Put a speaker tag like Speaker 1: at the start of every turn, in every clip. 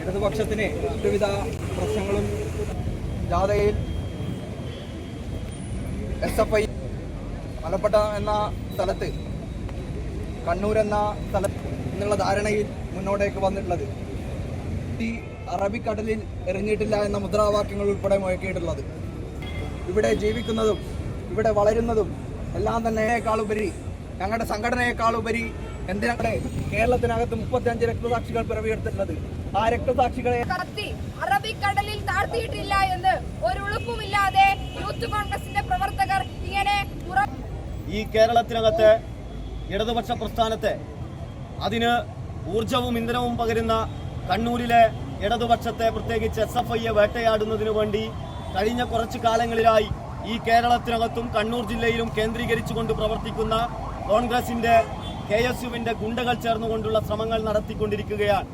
Speaker 1: ഇടതുപക്ഷത്തിന് വിവിധ പ്രശ്നങ്ങളും ജാഥയിൽ എസ് എഫ് ഐ മലപ്പട്ട എന്ന സ്ഥലത്ത് കണ്ണൂർ എന്ന സ്ഥലത്ത് എന്നുള്ള ധാരണയിൽ മുന്നോട്ടേക്ക് വന്നിട്ടുള്ളത്. ഈ അറബിക്കടലിൽ ഇറങ്ങിയിട്ടില്ല എന്ന മുദ്രാവാക്യങ്ങൾ ഉൾപ്പെടെ മുഴക്കിയിട്ടുള്ളത്. ഇവിടെ ജീവിക്കുന്നതും ഇവിടെ വളരുന്നതും എല്ലാം തന്നെയേക്കാളുപരി ഞങ്ങളുടെ സംഘടനയെക്കാളുപരി എന്തിനാണ് കേരളത്തിനകത്ത് മുപ്പത്തിയഞ്ച് രക്തസാക്ഷികൾ പിറവിയെടുത്തിട്ടുള്ളത്? ആ രക്തസാക്ഷികളെ
Speaker 2: കത്തി അറബിക്കടലിൽ താഴ്ത്തിയിട്ടില്ല എന്ന് ഒരു ഉളുപ്പുമില്ലാതെ യൂത്ത് കോൺഗ്രസിന്റെ പ്രവർത്തകർ ഇങ്ങനെ
Speaker 3: ഈ കേരളത്തിനകത്ത് ഇടതുപക്ഷ പ്രസ്ഥാനത്തെ അതിന് ഊർജവും ഇന്ധനവും പകരുന്ന കണ്ണൂരിലെ ഇടതുപക്ഷത്തെ പ്രത്യേകിച്ച് എസ് എഫ് ഐയെ വേട്ടയാടുന്നതിനു വേണ്ടി കഴിഞ്ഞ കുറച്ചു കാലങ്ങളിലായി ഈ കേരളത്തിനകത്തും കണ്ണൂർ ജില്ലയിലും കേന്ദ്രീകരിച്ചുകൊണ്ട് പ്രവർത്തിക്കുന്ന കോൺഗ്രസിന്റെ കെ എസ് യുവിന്റെ ഗുണ്ടകൾ ചേർന്നുകൊണ്ടുള്ള ശ്രമങ്ങൾ നടത്തിക്കൊണ്ടിരിക്കുകയാണ്.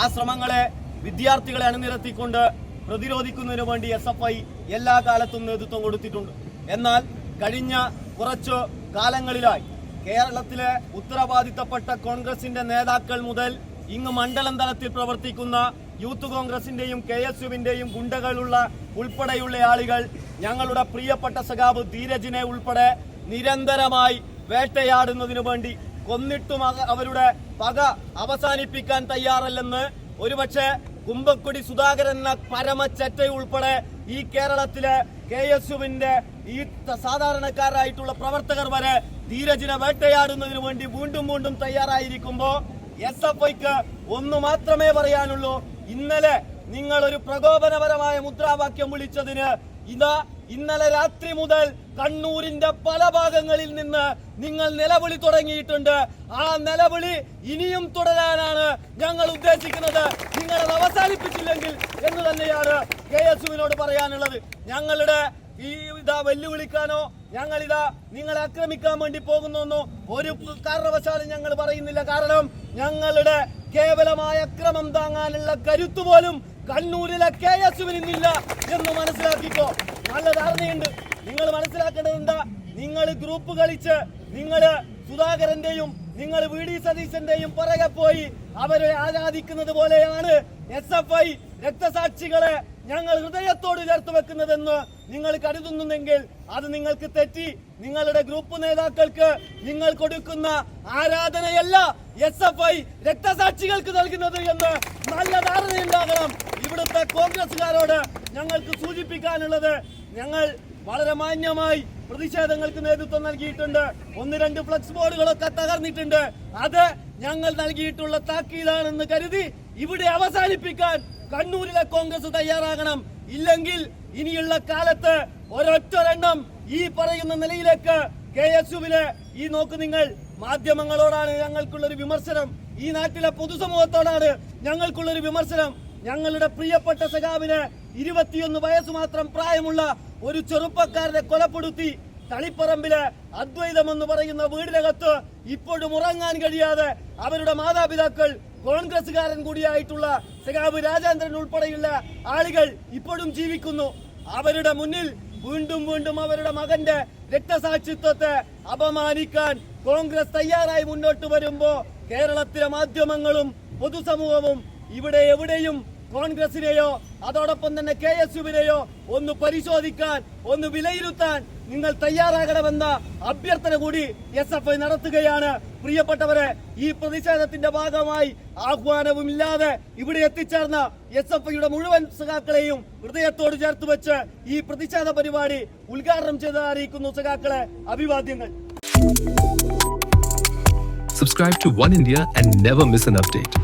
Speaker 3: ആ ശ്രമങ്ങളെ വിദ്യാർത്ഥികളെ അണിനിരത്തിക്കൊണ്ട് പ്രതിരോധിക്കുന്നതിനു വേണ്ടി എസ് എഫ് ഐ എല്ലാ കാലത്തും നേതൃത്വം കൊടുത്തിട്ടുണ്ട്. എന്നാൽ കഴിഞ്ഞ കുറച്ചു കാലങ്ങളിലായി കേരളത്തിലെ ഉത്തരവാദിത്തപ്പെട്ട കോൺഗ്രസിന്റെ നേതാക്കൾ മുതൽ ഇങ്ങ് മണ്ഡലം തലത്തിൽ പ്രവർത്തിക്കുന്ന യൂത്ത് കോൺഗ്രസിന്റെയും കെ എസ് യുവിന്റെയും ഗുണ്ടകളുള്ള ഉൾപ്പെടെയുള്ള ആളുകൾ ഞങ്ങളുടെ പ്രിയപ്പെട്ട സഖാബ് ധീരജിനെ ഉൾപ്പെടെ നിരന്തരമായി വേട്ടയാടുന്നതിനു വേണ്ടി കൊന്നിട്ടും അവരുടെ പക അവസാനിപ്പിക്കാൻ തയ്യാറല്ലെന്ന്. ഒരുപക്ഷെ കുമ്പക്കുടി സുധാകരൻ എന്ന പരമച്ചറ്റ ഉൾപ്പെടെ ഈ കേരളത്തിലെ കെ എസ് യുവിന്റെ ഈ സാധാരണക്കാരായിട്ടുള്ള പ്രവർത്തകർ വരെ ധീരജിനെ വേട്ടയാടുന്നതിനു വേണ്ടി വീണ്ടും വീണ്ടും തയ്യാറായിരിക്കുമ്പോ എസ് എഫ് ഐക്ക് ഒന്ന് മാത്രമേ പറയാനുള്ളൂ. ഇന്നലെ നിങ്ങൾ ഒരു പ്രകോപനപരമായ മുദ്രാവാക്യം വിളിച്ചതിന് ഇതാ ഇന്നലെ രാത്രി മുതൽ കണ്ണൂരിന്റെ പല ഭാഗങ്ങളിൽ നിന്ന് നിങ്ങൾ നിലവിളി തുടങ്ങിയിട്ടുണ്ട്. ആ നിലവിളി ഇനിയും തുടരാനാണ് ഞങ്ങൾ ഉദ്ദേശിക്കുന്നത്. നിങ്ങൾ അത് അവസാനിപ്പിച്ചില്ലെങ്കിൽ എന്ന് തന്നെയാണ് കെ എസ് യുവിനോട് പറയാനുള്ളത്. ഞങ്ങളുടെ ഈ ഇതാ വെല്ലുവിളിക്കാനോ ഞങ്ങൾ ഇതാ നിങ്ങളെ ആക്രമിക്കാൻ വേണ്ടി പോകുന്നോന്നോ ഒരു കാരണവശാലും ഞങ്ങൾ പറയുന്നില്ല. കാരണം ഞങ്ങളുടെ കേവലമായ അക്രമം താങ്ങാനുള്ള കരുത്തു പോലും കണ്ണൂരിലെ കെ എസ് ഇന്നില്ല എന്ന് മനസ്സിലാക്കിക്കോ. നല്ല ധാരണയുണ്ട്. നിങ്ങൾ മനസ്സിലാക്കേണ്ടത് എന്താ? നിങ്ങൾ ഗ്രൂപ്പ് കളിച്ച് നിങ്ങൾ സുധാകരന്റെയും നിങ്ങൾ വി ഡി സതീശന്റെയും പുറകെ പോയി അവരെ ആരാധിക്കുന്നത് പോലെയാണ് എസ് എഫ് ഐ രക്തസാക്ഷികളെ ഞങ്ങൾ ഹൃദയത്തോട് ചേർത്ത് വെക്കുന്നതെന്ന് നിങ്ങൾ കരുതുന്നുണ്ടെങ്കിൽ അത് നിങ്ങൾക്ക് തെറ്റി നിങ്ങളുടെ ഗ്രൂപ്പ് നേതാക്കൾക്ക് നിങ്ങൾ കൊടുക്കുന്ന ആരാധനയല്ല എസ് എഫ് ഐ രക്തസാക്ഷികൾക്ക് നൽകുന്നത് എന്ന് നല്ല ധാരണയുണ്ടാകണം. ഇവിടുത്തെ കോൺഗ്രസുകാരോട് ഞങ്ങൾക്ക് സൂചിപ്പിക്കാനുള്ളത് ഞങ്ങൾ വളരെ മാന്യമായി പ്രതിഷേധങ്ങൾക്ക് നേതൃത്വം നൽകിയിട്ടുണ്ട്. ഒന്ന് രണ്ട് ഫ്ലക്സ് ബോർഡുകളൊക്കെ തകർന്നിട്ടുണ്ട്. അത് ഞങ്ങൾ നൽകിയിട്ടുള്ള താക്കീതാണെന്ന് കരുതി ഇവിടെ അവസാനിപ്പിക്കാൻ കണ്ണൂരിലെ കോൺഗ്രസ് തയ്യാറാകണം. ഇല്ലെങ്കിൽ ഇനിയുള്ള കാലത്ത് ഒരൊറ്റൊരെണ്ണം ഈ പറയുന്ന നിലയിലേക്ക് കെ എസ് യുവിൽ ഈ നോക്ക് നിങ്ങൾ മാധ്യമങ്ങളോടാണ് ഞങ്ങൾക്കുള്ള ഒരു വിമർശനം. ഈ നാട്ടിലെ പൊതുസമൂഹത്തോടാണ് ഞങ്ങൾക്കുള്ള ഒരു വിമർശനം. ഞങ്ങളുടെ പ്രിയപ്പെട്ട സഖാവിന് ഇരുപത്തിയൊന്ന് വയസ്സ് മാത്രം പ്രായമുള്ള ഒരു ചെറുപ്പക്കാരനെ കൊലപ്പെടുത്തി തളിപ്പറമ്പിൽ അദ്വൈതം എന്ന് പറയുന്ന വീടിനകത്ത് ഇപ്പോഴും ഉറങ്ങാൻ കഴിയാതെ അവരുടെ മാതാപിതാക്കൾ കോൺഗ്രസുകാരൻ കൂടിയായിട്ടുള്ള സഖാബ് രാജേന്ദ്രൻ ഉൾപ്പെടെയുള്ള ആളുകൾ ഇപ്പോഴും ജീവിക്കുന്നു. അവരുടെ മുന്നിൽ വീണ്ടും വീണ്ടും അവരുടെ മകന്റെ രക്തസാക്ഷിത്വത്തെ അപമാനിക്കാൻ കോൺഗ്രസ് തയ്യാറായി മുന്നോട്ട് വരുമ്പോ കേരളത്തിലെ മാധ്യമങ്ങളും പൊതുസമൂഹവും ഇവിടെ എവിടെയും കോൺഗ്രസിനെയോ അതോടൊപ്പം തന്നെ കെ എസ് യുവിനെയോ ഒന്ന് പരിശോധിക്കാൻ ഒന്ന് വിലയിരുത്താൻ നിങ്ങൾ തയ്യാറാകണമെന്ന അഭ്യർത്ഥന കൂടി എസ് എഫ് ഐ നടത്തുകയാണ് പ്രിയപ്പെട്ടവരെ ഈ പ്രതിഷേധത്തിന്റെ ഭാഗമായി ആഹ്വാനവും ഇല്ലാതെ ഇവിടെ എത്തിച്ചേർന്ന എസ് എഫ് ഐയുടെ മുഴുവൻ സഖാക്കളെയും ഹൃദയത്തോട് ചേർത്ത് വെച്ച് ഈ പ്രതിഷേധ പരിപാടി ഉദ്ഘാടനം ചെയ്ത് സഖാക്കളെ അഭിവാദ്യങ്ങൾ
Speaker 4: Subscribe to One India and never miss an update.